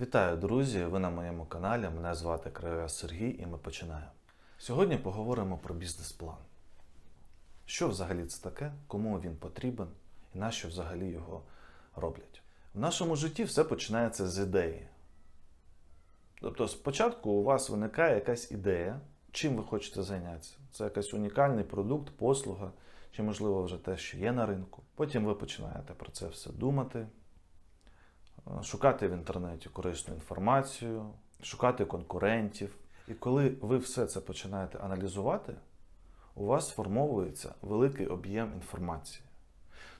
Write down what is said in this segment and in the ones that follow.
Вітаю, друзі! Ви на моєму каналі. Мене звати Кривовяз Сергій і ми починаємо. Сьогодні поговоримо про бізнес-план. Що взагалі це таке, кому він потрібен і на що взагалі його роблять. В нашому житті все починається з ідеї. Тобто, спочатку у вас виникає якась ідея, чим ви хочете зайнятися. Це якийсь унікальний продукт, послуга, чи, можливо, вже те, що є на ринку. Потім ви починаєте про це все думати, шукати в інтернеті корисну інформацію, шукати конкурентів. І коли ви все це починаєте аналізувати, у вас сформовується великий об'єм інформації.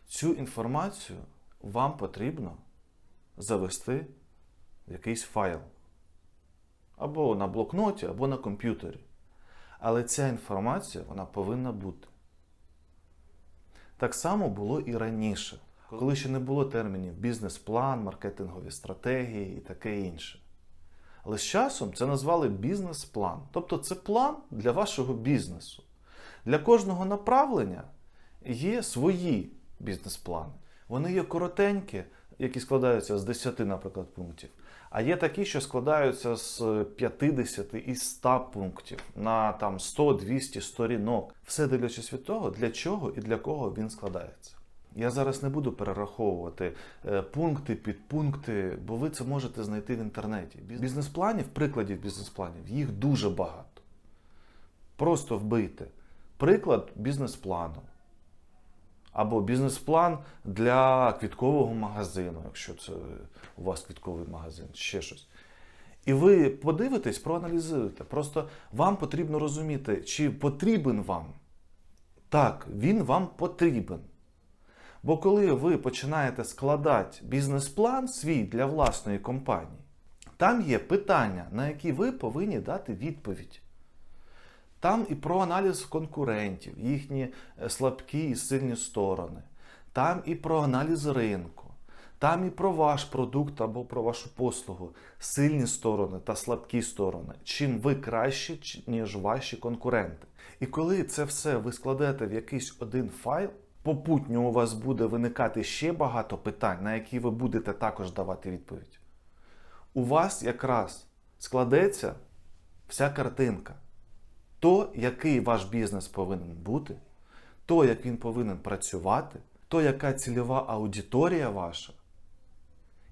Цю інформацію вам потрібно завести в якийсь файл. Або на блокноті, або на комп'ютері. Але ця інформація вона повинна бути. Так само було і раніше, коли ще не було термінів бізнес-план, маркетингові стратегії і таке інше. Але з часом це назвали бізнес-план. Тобто це план для вашого бізнесу. Для кожного направлення є свої бізнес-плани. Вони є коротенькі, які складаються з 10, наприклад, пунктів. А є такі, що складаються з 50 і 100 пунктів на там 100-200 сторінок. Все дивлячись від того, для чого і для кого він складається. Я зараз не буду перераховувати е, пункти, підпункти, бо ви це можете знайти в інтернеті. Бізнес-планів, прикладів бізнес-планів, їх дуже багато. Просто вбийте приклад бізнес-плану. Або бізнес-план для квіткового магазину, якщо це у вас квітковий магазин, ще щось. І ви подивитесь, проаналізуєте. Просто вам потрібно розуміти, чи потрібен вам. Так, він вам потрібен. Бо коли ви починаєте складати бізнес-план свій для власної компанії, там є питання, на які ви повинні дати відповідь. Там і про аналіз конкурентів, їхні е, слабкі і сильні сторони. Там і про аналіз ринку, там і про ваш продукт або про вашу послугу, сильні сторони та слабкі сторони. Чим ви краще, ніж ваші конкуренти. І коли це все ви складете в якийсь один файл, попутньо у вас буде виникати ще багато питань, на які ви будете також давати відповідь. У вас якраз складеться вся картинка то, який ваш бізнес повинен бути, то, як він повинен працювати, то, яка цільова аудиторія ваша,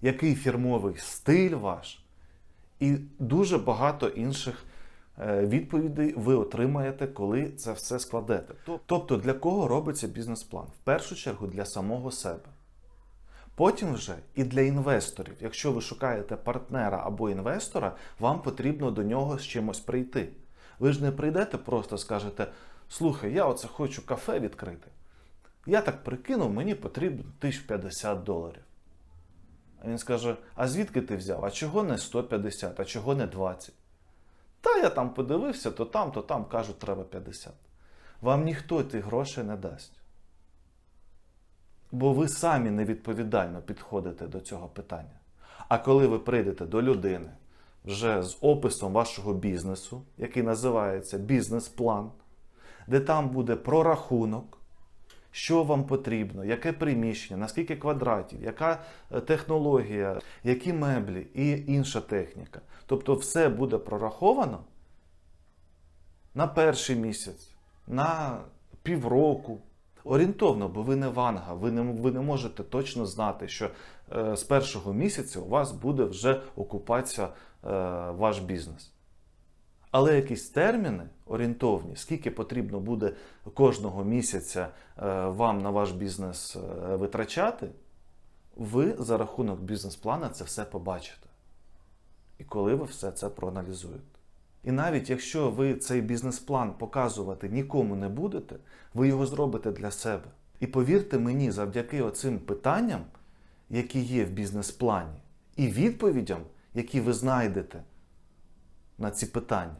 який фірмовий стиль ваш, і дуже багато інших е, відповідей ви отримаєте, коли це все складете. Тобто, для кого робиться бізнес-план? В першу чергу для самого себе. Потім вже і для інвесторів. Якщо ви шукаєте партнера або інвестора, вам потрібно до нього з чимось прийти. Ви ж не прийдете, просто скажете: слухай, я оце хочу кафе відкрити. Я так прикинув, мені потрібно 1050 доларів. А він скаже: А звідки ти взяв? А чого не 150, а чого не 20? Та я там подивився, то там, то там кажуть, треба 50. Вам ніхто тих грошей не дасть. Бо ви самі невідповідально підходите до цього питання. А коли ви прийдете до людини вже з описом вашого бізнесу, який називається бізнес-план, де там буде прорахунок, що вам потрібно, яке приміщення, наскільки квадратів, яка е, технологія, які меблі і інша техніка. Тобто все буде прораховано на перший місяць, на півроку. Орієнтовно, бо ви не ванга, ви не, ви не можете точно знати, що е, з першого місяця у вас буде вже окупатися е, ваш бізнес. Але якісь терміни орієнтовні, скільки потрібно буде кожного місяця е, вам на ваш бізнес е, витрачати, ви за рахунок бізнес-плана це все побачите. І коли ви все це проаналізуєте. І навіть якщо ви цей бізнес-план показувати нікому не будете, ви його зробите для себе. І повірте мені, завдяки оцим питанням, які є в бізнес-плані, і відповідям, які ви знайдете на ці питання,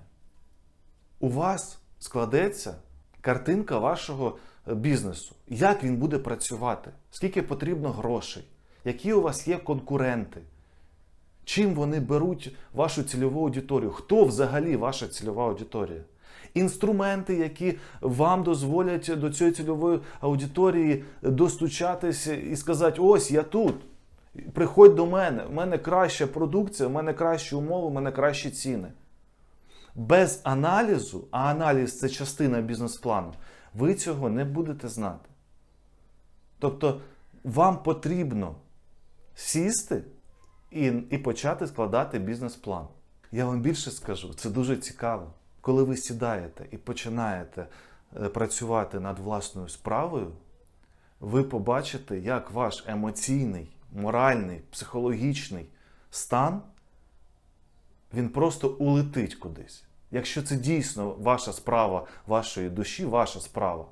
у вас складеться картинка вашого е, бізнесу, як він буде працювати, скільки потрібно грошей, які у вас є конкуренти. Чим вони беруть вашу цільову аудиторію? Хто взагалі ваша цільова аудиторія? Інструменти, які вам дозволять до цієї цільової аудиторії достучатися і сказати: ось я тут. Приходь до мене, в мене краща продукція, в мене кращі умови, в мене кращі ціни. Без аналізу, а аналіз це частина бізнес-плану, ви цього не будете знати. Тобто, вам потрібно сісти і, і почати складати бізнес-план. Я вам більше скажу, це дуже цікаво. Коли ви сідаєте і починаєте е, працювати над власною справою, ви побачите, як ваш емоційний, моральний, психологічний стан він просто улетить кудись. Якщо це дійсно ваша справа вашої душі, ваша справа,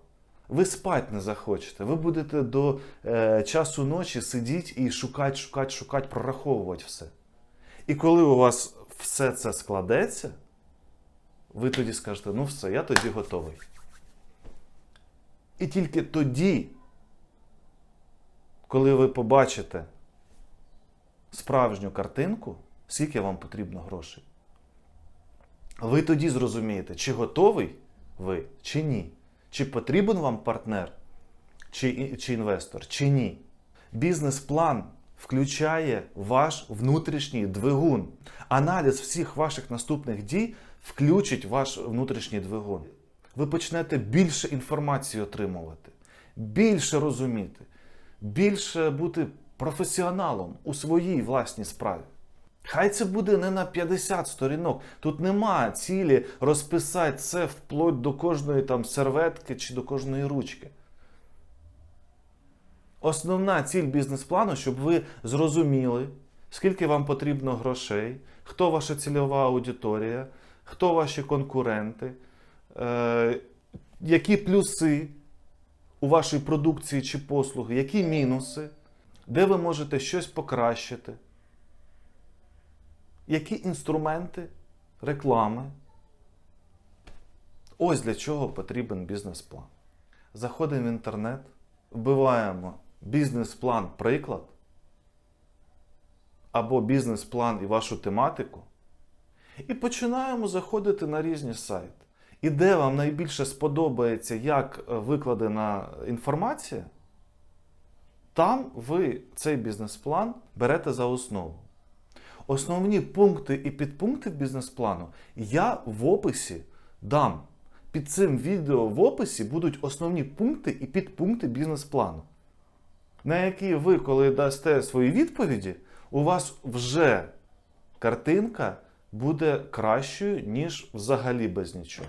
ви спать не захочете. Ви будете до е, часу ночі сидіти і шукати, шукати, шукати, прораховувати все. І коли у вас все це складеться, ви тоді скажете, ну все, я тоді готовий. І тільки тоді, коли ви побачите справжню картинку, скільки вам потрібно грошей, ви тоді зрозумієте, чи готовий ви, чи ні. Чи потрібен вам партнер, чи, чи інвестор, чи ні. Бізнес-план включає ваш внутрішній двигун. Аналіз всіх ваших наступних дій включить ваш внутрішній двигун. Ви почнете більше інформації отримувати, більше розуміти, більше бути професіоналом у своїй власній справі. Хай це буде не на 50 сторінок. Тут нема цілі розписати це вплоть до кожної там серветки чи до кожної ручки. Основна ціль бізнес-плану, щоб ви зрозуміли, скільки вам потрібно грошей, хто ваша цільова аудиторія, хто ваші конкуренти, е, які плюси у вашій продукції чи послуги, які мінуси, де ви можете щось покращити. Які інструменти реклами? Ось для чого потрібен бізнес-план. Заходимо в інтернет, вбиваємо бізнес-план приклад або бізнес-план і вашу тематику. І починаємо заходити на різні сайти. І де вам найбільше сподобається, як викладена інформація, там ви цей бізнес-план берете за основу. Основні пункти і підпункти бізнес-плану я в описі дам. Під цим відео в описі будуть основні пункти і підпункти бізнес-плану, на які ви, коли дасте свої відповіді, у вас вже картинка буде кращою, ніж взагалі без нічого.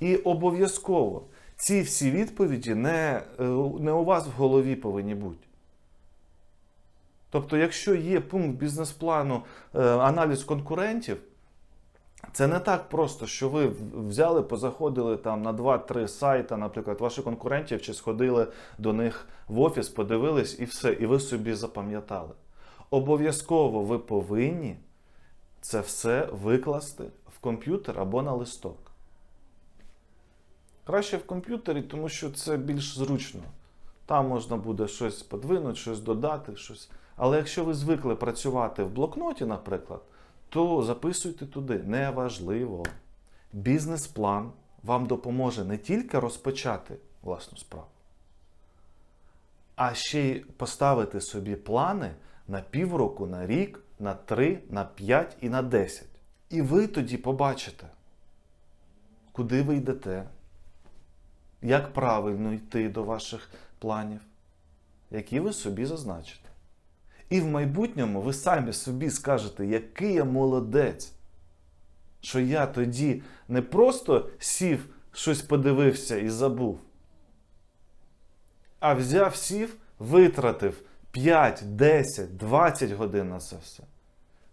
І обов'язково ці всі відповіді не, е, не у вас в голові повинні бути. Тобто, якщо є пункт бізнес-плану е, аналіз конкурентів, це не так просто, що ви взяли, позаходили там на 2-3 сайти, наприклад, ваших конкурентів, чи сходили до них в офіс, подивились і все, і ви собі запам'ятали. Обов'язково ви повинні це все викласти в комп'ютер або на листок. Краще в комп'ютері, тому що це більш зручно. Там можна буде щось подвинути, щось додати, щось. Але якщо ви звикли працювати в блокноті, наприклад, то записуйте туди. Неважливо. Бізнес-план вам допоможе не тільки розпочати власну справу, а ще й поставити собі плани на півроку, на рік, на 3, на 5 і на 10. І ви тоді побачите, куди ви йдете, як правильно йти до ваших планів, які ви собі зазначите. І в майбутньому ви самі собі скажете, який я молодець, що я тоді не просто сів, щось подивився і забув, а взяв сів, витратив 5, 10, 20 годин на це все.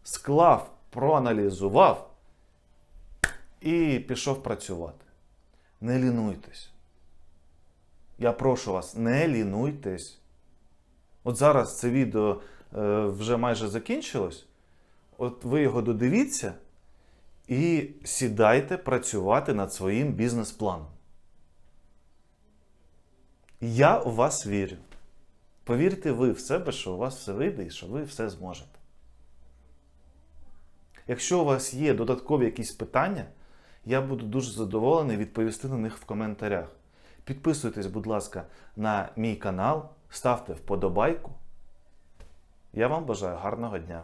Склав, проаналізував і пішов працювати. Не лінуйтесь. Я прошу вас, не лінуйтесь. От зараз це відео вже майже закінчилось. От ви його додивіться і сідайте працювати над своїм бізнес-планом. Я у вас вірю. Повірте ви в себе, що у вас все вийде і що ви все зможете. Якщо у вас є додаткові якісь питання, я буду дуже задоволений відповісти на них в коментарях. Підписуйтесь, будь ласка, на мій канал, ставте вподобайку. Я вам бажаю гарного дня.